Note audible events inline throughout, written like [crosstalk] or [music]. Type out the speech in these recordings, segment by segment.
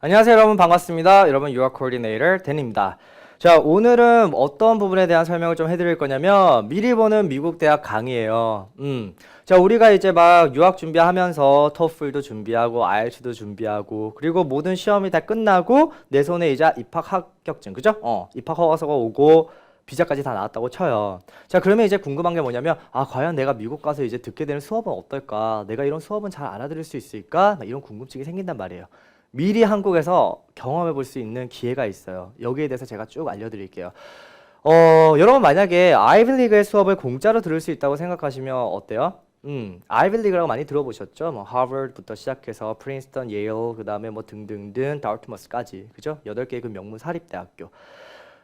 안녕하세요 여러분 반갑습니다. 여러분 유학 코디네이터 댄입니다. 자 오늘은 어떤 부분에 대한 설명을 좀 해드릴 거냐면 미리 보는 미국 대학 강의예요. 음. 자 우리가 이제 막 유학 준비하면서 토플도 준비하고 IELTS도 준비하고 그리고 모든 시험이 다 끝나고 내 손에 이제 입학 합격증 그죠? 어 입학 허가서가 오고 비자까지 다 나왔다고 쳐요. 자, 그러면 이제 궁금한 게 뭐냐면, 아, 과연 내가 미국 가서 이제 듣게 되는 수업은 어떨까? 내가 이런 수업은 잘 알아들을 수 있을까? 막 이런 궁금증이 생긴단 말이에요. 미리 한국에서 경험해 볼 수 있는 기회가 있어요. 여기에 대해서 제가 쭉 알려드릴게요. 어, 여러분 만약에 아이빌리그의 수업을 공짜로 들을 수 있다고 생각하시면 어때요? 음, 아이빌리그라고 많이 들어보셨죠? 뭐 하버드부터 시작해서 프린스턴, 예일, 그다음에 뭐 등등등 다우트머스까지. 그죠? 여덟 개의 그 명문 사립 대학교.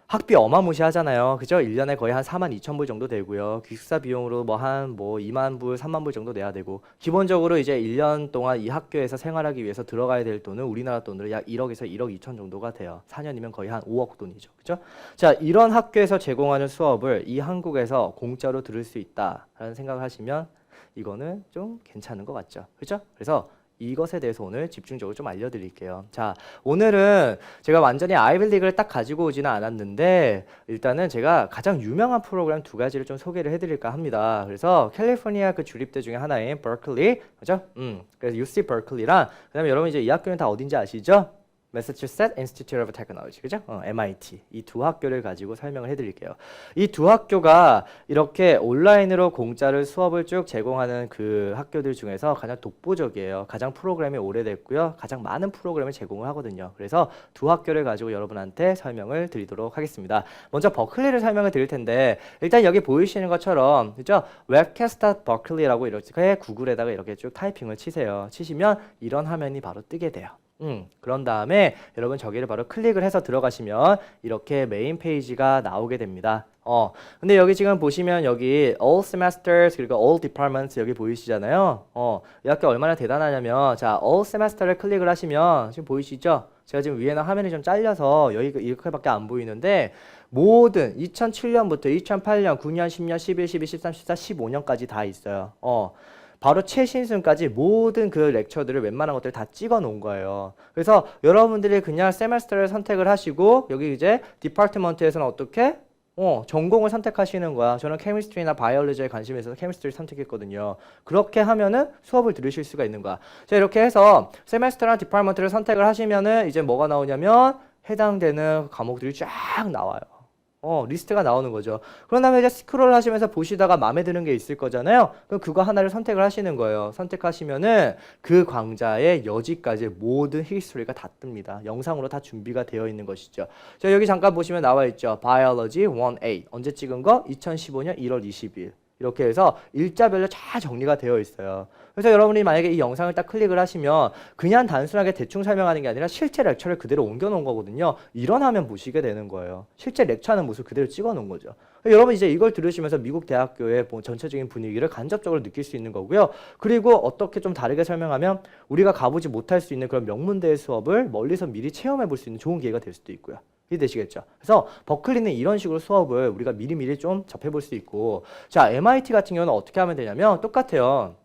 학비 어마무시하잖아요. 그죠? 1년에 거의 한 4만 2천 불 정도 되고요. 기숙사 비용으로 뭐한뭐 2만 불, 3만 불 정도 내야 되고 기본적으로 이제 1년 동안 이 학교에서 생활하기 위해서 들어가야 될 돈은 우리나라 돈으로 약 1억에서 1억 2천 정도가 돼요. 4년이면 거의 한 5억 돈이죠. 그죠? 자, 이런 학교에서 제공하는 수업을 이 한국에서 공짜로 들을 수 있다라는 생각을 하시면 이거는 좀 괜찮은 것 같죠. 그죠? 그래서 이것에 대해서 오늘 집중적으로 좀 알려드릴게요. 자, 오늘은 제가 완전히 아이빌리그를 딱 가지고 오지는 않았는데 일단은 제가 가장 유명한 프로그램 두 가지를 좀 소개를 해드릴까 합니다. 그래서 캘리포니아 그 주립대 중에 하나인 버클리, 그죠? 음, 그래서 UC 버클리랑 그다음에 여러분 이제 이 학교는 다 어딘지 아시죠? Massachusetts Institute of Technology, 그죠? 어, MIT 이 두 학교를 가지고 설명을 해드릴게요. 이 두 학교가 이렇게 온라인으로 공짜를 수업을 쭉 제공하는 그 학교들 중에서 가장 독보적이에요. 가장 프로그램이 오래됐고요, 가장 많은 프로그램을 제공을 하거든요. 그래서 두 학교를 가지고 여러분한테 설명을 드리도록 하겠습니다. 먼저 버클리를 설명을 드릴 텐데 일단 여기 보이시는 것처럼 그죠? 웹캐스터 버클리라고 이렇게 구글에다가 이렇게 쭉 타이핑을 치세요. 치시면 이런 화면이 바로 뜨게 돼요. 음, 그런 다음에 여러분 저기를 바로 클릭을 해서 들어가시면 이렇게 메인 페이지가 나오게 됩니다. 어, 근데 여기 지금 보시면 여기 all semesters 그리고 all departments 여기 보이시잖아요. 어, 이 학교 얼마나 대단하냐면 자, all semester를 클릭을 하시면 지금 보이시죠? 제가 지금 위에는 화면이 좀 잘려서 여기 이렇게밖에 안 보이는데 모든 2007년부터 2008년, 9년, 10년, 11, 12, 13, 14, 15년까지 다 있어요. 어. 바로 최신순까지 모든 그 렉처들을 웬만한 것들을 다 찍어 놓은 거예요. 그래서 여러분들이 그냥 세메스터를 선택을 하시고 여기 이제 디파트먼트에서는 어떻게 어, 전공을 선택하시는 거야. 저는 케미스트리나 바이올로지에 관심이 있어서 케미스트리를 선택했거든요. 그렇게 하면은 수업을 들으실 수가 있는 거야. 자, 이렇게 해서 세메스터나 디파트먼트를 선택을 하시면은 이제 뭐가 나오냐면 해당되는 과목들이 쫙 나와요. 어, 리스트가 나오는 거죠. 그런 다음에 이제 스크롤 하시면서 보시다가 마음에 드는 게 있을 거잖아요. 그럼 그거 하나를 선택을 하시는 거예요. 선택하시면은 그 강좌의 여지까지 모든 히스토리가 다 뜹니다. 영상으로 다 준비가 되어 있는 것이죠. 자, 여기 잠깐 보시면 나와 있죠. Biology 1A. 언제 찍은 거? 2015년 1월 20일. 이렇게 해서 일자별로 잘 정리가 되어 있어요. 그래서 여러분이 만약에 이 영상을 딱 클릭을 하시면 그냥 단순하게 대충 설명하는 게 아니라 실제 렉처를 그대로 옮겨 놓은 거거든요. 이런 화면 보시게 되는 거예요. 실제 렉처하는 모습 그대로 찍어 놓은 거죠. 여러분 이제 이걸 들으시면서 미국 대학교의 뭐 전체적인 분위기를 간접적으로 느낄 수 있는 거고요. 그리고 어떻게 좀 다르게 설명하면 우리가 가보지 못할 수 있는 그런 명문대의 수업을 멀리서 미리 체험해 볼 수 있는 좋은 기회가 될 수도 있고요. 이해되시겠죠? 그래서 버클리는 이런 식으로 수업을 우리가 미리미리 좀 접해볼 수 있고 자 MIT 같은 경우는 어떻게 하면 되냐면 똑같아요.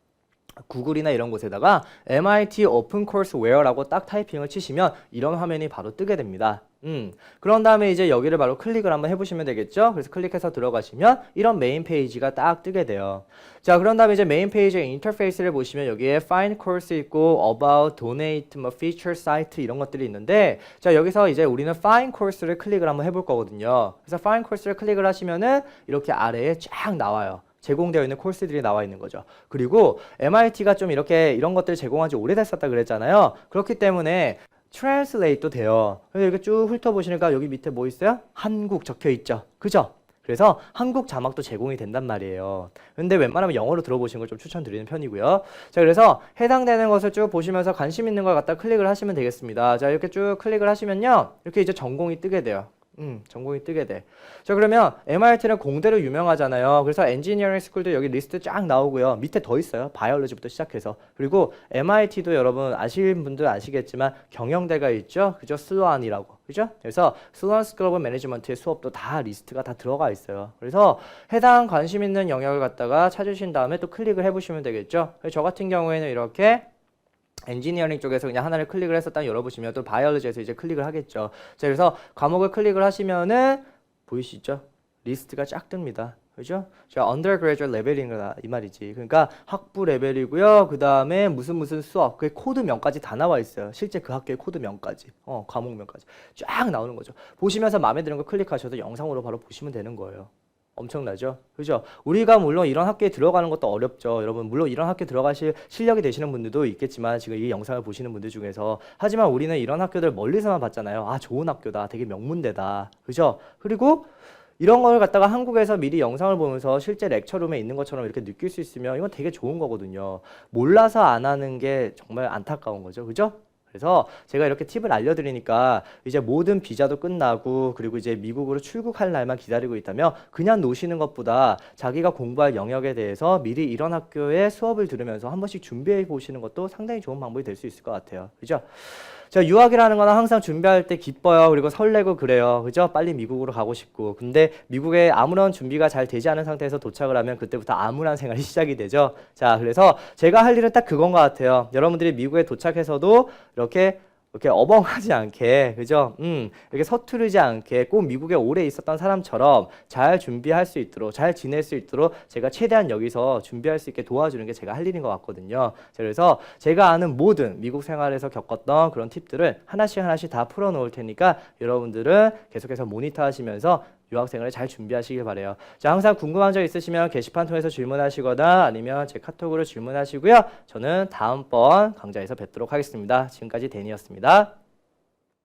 구글이나 이런 곳에다가 MIT 오픈 코스 웨어라고 딱 타이핑을 치시면 이런 화면이 바로 뜨게 됩니다. 음, 그런 다음에 이제 여기를 바로 클릭을 한번 해보시면 되겠죠? 그래서 클릭해서 들어가시면 이런 메인 페이지가 딱 뜨게 돼요. 자, 그런 다음에 이제 메인 페이지의 인터페이스를 보시면 여기에 Find Course 있고 About, Donate, 뭐 Feature Site 이런 것들이 있는데 자, 여기서 이제 우리는 Find Course를 클릭을 한번 해볼 거거든요. 그래서 Find Course를 클릭을 하시면은 이렇게 아래에 쫙 나와요. 제공되어 있는 코र्스들이 나와 있는 거죠. 그리고 MIT가 좀 이렇게 이런 것들을 제공한 지 오래됐었다 그랬잖아요. 그렇기 때문에 트랜슬레이트도 돼요. 그래서 이렇게 쭉 훑어보시니까 여기 밑에 뭐 있어요? 한국 적혀 있죠. 그죠? 그래서 한국 자막도 제공이 된단 말이에요. 근데 웬만하면 영어로 들어보시는 걸 좀 추천드리는 편이고요. 자, 그래서 해당되는 것을 쭉 보시면서 관심 있는 걸 갖다 클릭을 하시면 되겠습니다. 자, 이렇게 쭉 클릭을 하시면요. 이렇게 이제 전공이 뜨게 돼요. 음, 전공이 뜨게 돼. 자, 그러면 MIT는 공대로 유명하잖아요. 그래서 엔지니어링 스쿨도 여기 리스트 쫙 나오고요. 밑에 더 있어요. 바이올로지부터 시작해서. 그리고 MIT도 여러분 아시는 분들 아시겠지만 경영대가 있죠. 그죠? 슬로안이라고. 그죠? 그래서 슬로안 오브 매니지먼트의 수업도 다 리스트가 다 들어가 있어요. 그래서 해당 관심 있는 영역을 갖다가 찾으신 다음에 또 클릭을 해 보시면 되겠죠. 저 같은 경우에는 이렇게 엔지니어링 쪽에서 그냥 하나를 클릭을 했었다 열어보시면 또 바이올로지에서 이제 클릭을 하겠죠. 자, 그래서 과목을 클릭을 하시면은 보이시죠? 리스트가 쫙 뜹니다. 그죠? 자, undergraduate 레벨인가 이 말이지. 그러니까 학부 레벨이고요. 그 다음에 무슨 무슨 수업, 그 코드명까지 다 나와 있어요. 실제 그 학교의 코드명까지, 어, 과목명까지 쫙 나오는 거죠. 보시면서 마음에 드는 거 클릭하셔도 영상으로 바로 보시면 되는 거예요. 엄청나죠? 그죠? 우리가 물론 이런 학교에 들어가는 것도 어렵죠. 여러분, 물론 이런 학교 들어가실 실력이 되시는 분들도 있겠지만 지금 이 영상을 보시는 분들 중에서 하지만 우리는 이런 학교들 멀리서만 봤잖아요. 아, 좋은 학교다. 되게 명문대다. 그죠? 그리고 이런 걸 갖다가 한국에서 미리 영상을 보면서 실제 렉처룸에 있는 것처럼 이렇게 느낄 수 있으면 이건 되게 좋은 거거든요. 몰라서 안 하는 게 정말 안타까운 거죠. 그죠? 그래서 제가 이렇게 팁을 알려드리니까 이제 모든 비자도 끝나고 그리고 이제 미국으로 출국할 날만 기다리고 있다면 그냥 노시는 것보다 자기가 공부할 영역에 대해서 미리 이런 학교의 수업을 들으면서 한 번씩 준비해 보시는 것도 상당히 좋은 방법이 될 수 있을 것 같아요. 그죠? 자, 유학이라는 거는 항상 준비할 때 기뻐요. 그리고 설레고 그래요. 그죠? 빨리 미국으로 가고 싶고. 근데 미국에 아무런 준비가 잘 되지 않은 상태에서 도착을 하면 그때부터 암울한 생활이 [laughs] 시작이 되죠. 자, 그래서 제가 할 일은 딱 그건 것 같아요. 여러분들이 미국에 도착해서도 이렇게 이렇게 어벙하지 않게, 그죠? 음, 이렇게 서투르지 않게 꼭 미국에 오래 있었던 사람처럼 잘 준비할 수 있도록, 잘 지낼 수 있도록 제가 최대한 여기서 준비할 수 있게 도와주는 게 제가 할 일인 것 같거든요. 자, 그래서 제가 아는 모든 미국 생활에서 겪었던 그런 팁들을 하나씩 하나씩 다 풀어 놓을 테니까 여러분들은 계속해서 모니터 하시면서 유학생활을 잘 준비하시길 바래요. 자, 항상 궁금한 점 있으시면 게시판 통해서 질문하시거나 아니면 제 카톡으로 질문하시고요. 저는 다음번 강좌에서 뵙도록 하겠습니다. 지금까지 데니였습니다.